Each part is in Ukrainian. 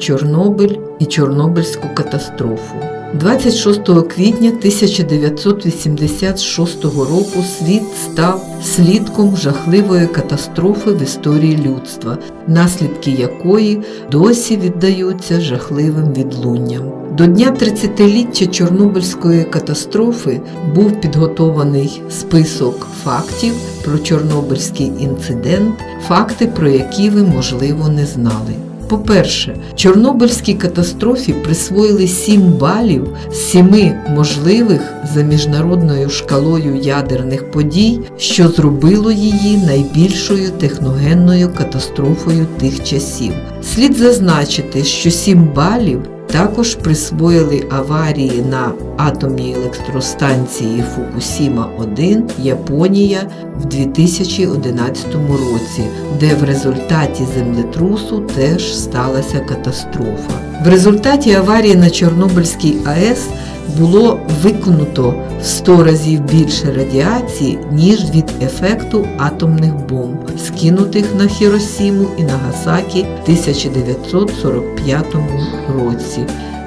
Чорнобиль і Чорнобильську катастрофу. 26 квітня 1986 року світ став свідком жахливої катастрофи в історії людства, наслідки якої досі віддаються жахливим відлунням. До дня 30-ліття Чорнобильської катастрофи був підготований список фактів про Чорнобильський інцидент, факти, про які ви, можливо, не знали. По-перше, Чорнобильській катастрофі присвоїли 7 балів з 7 можливих за міжнародною шкалою ядерних подій, що зробило її найбільшою техногенною катастрофою тих часів. Слід зазначити, що 7 балів також присвоїли аварії на атомній електростанції Фукусіма-1 Японія в 2011 році, де в результаті землетрусу теж сталася катастрофа. В результаті аварії на Чорнобильській АЕС було викинуто в 100 разів більше радіації, ніж від ефекту атомних бомб, скинутих на Хіросіму і Нагасакі в 1945 році.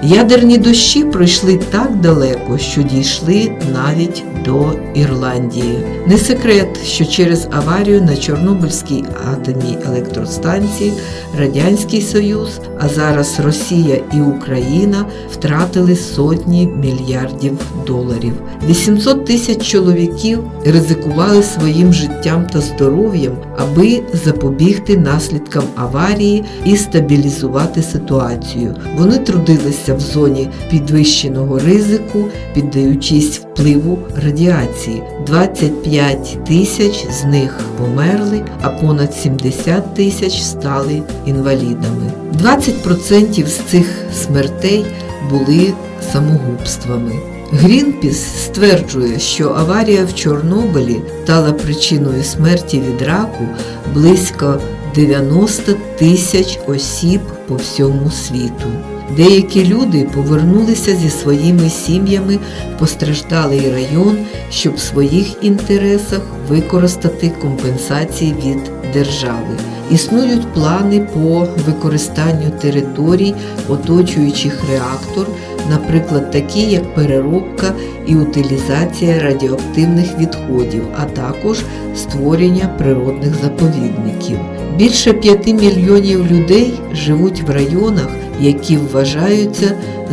Ядерні дощі пройшли так далеко, що дійшли навіть до Ірландії. Не секрет, що через аварію на Чорнобильській атомній електростанції Радянський Союз, а зараз Росія і Україна втратили сотні мільярдів доларів. 800 тисяч чоловіків ризикували своїм життям та здоров'ям, аби запобігти наслідкам аварії і стабілізувати ситуацію. Вони трудилися в зоні підвищеного ризику, піддаючись впливу радіації. 25 тисяч з них померли, а понад 70 тисяч стали інвалідами. 20% з цих смертей були самогубствами. Грінпіс стверджує, що аварія в Чорнобилі стала причиною смерті від раку близько 90 тисяч осіб по всьому світу. Деякі люди повернулися зі своїми сім'ями в постраждалий район, щоб в своїх інтересах використати компенсації від держави. Існують плани по використанню територій, оточуючих реактор, наприклад, такі як переробка і утилізація радіоактивних відходів, а також створення природних заповідників. Більше 5 мільйонів людей живуть в районах, які вважаються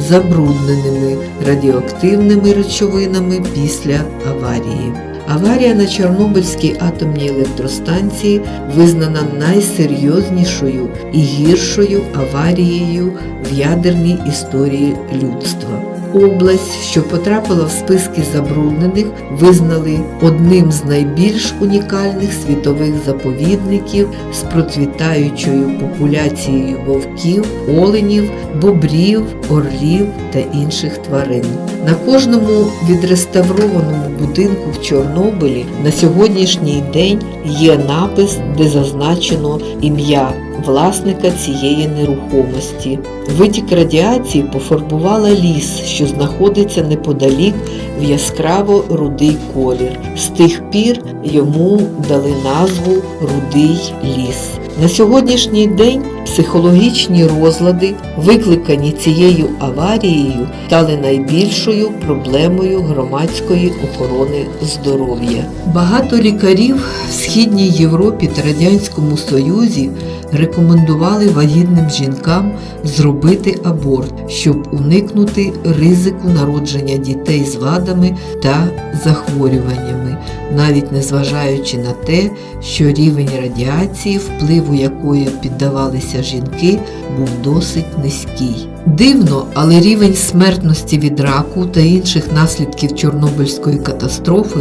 забрудненими радіоактивними речовинами після аварії. Аварія на Чорнобильській атомній електростанції визнана найсерйознішою і гіршою аварією в ядерній історії людства. Область, що потрапила в списки забруднених, визнали одним з найбільш унікальних світових заповідників з процвітаючою популяцією вовків, оленів, бобрів, орлів та інших тварин. На кожному відреставрованому будинку в Чорнобилі на сьогоднішній день є напис, де зазначено ім'я власника цієї нерухомості. Витік радіації пофарбувала ліс, що знаходиться неподалік в яскраво рудий колір. З тих пір йому дали назву Рудий ліс. На сьогоднішній день психологічні розлади, викликані цією аварією, стали найбільшою проблемою громадської охорони здоров'я. Багато лікарів в Східній Європі та Радянському Союзі рекомендували вагітним жінкам зробити аборт, щоб уникнути ризику народження дітей з вадами та захворюваннями, навіть незважаючи на те, що рівень радіації, впливу якої піддавалися жінки, був досить низький. Дивно, але рівень смертності від раку та інших наслідків Чорнобильської катастрофи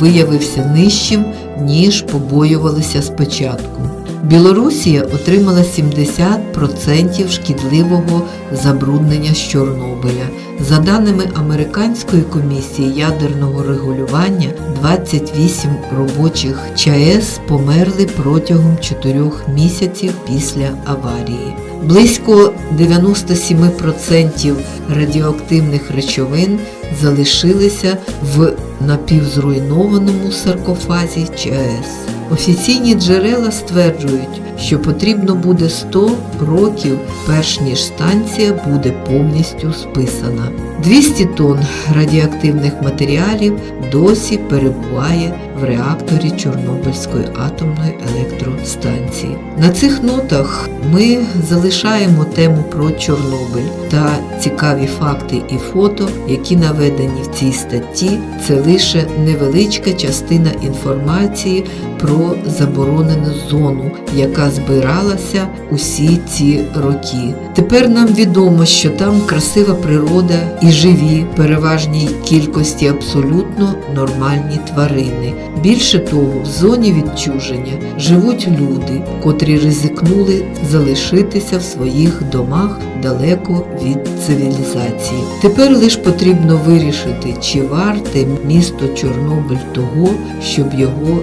виявився нижчим, ніж побоювалися спочатку. Білорусія отримала 70% шкідливого забруднення з Чорнобиля. За даними Американської комісії ядерного регулювання, 28 робочих ЧАЕС померли протягом 4 місяців після аварії. Близько 97% радіоактивних речовин залишилися в напівзруйнованому саркофазі ЧАЕС. Офіційні джерела стверджують, що потрібно буде 100 років, перш ніж станція буде повністю списана. 200 тонн радіоактивних матеріалів досі перебуває в реакторі Чорнобильської атомної електростанції. На цих нотах ми залишаємо тему про Чорнобиль та цікаві факти і фото, які наведені в цій статті. Це лише невеличка частина інформації про заборонену зону, яка збиралася усі ці роки. Тепер нам відомо, що там красива природа і живі, переважній кількості абсолютно нормальні тварини. Більше того, в зоні відчуження живуть люди, котрі ризикнули залишитися в своїх домах далеко від цивілізації. Тепер лише потрібно вирішити, чи варте місто Чорнобиль того, щоб його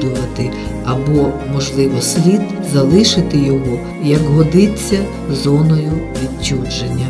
відвідувати, або, можливо, слід залишити його, як годиться, зоною відчуження.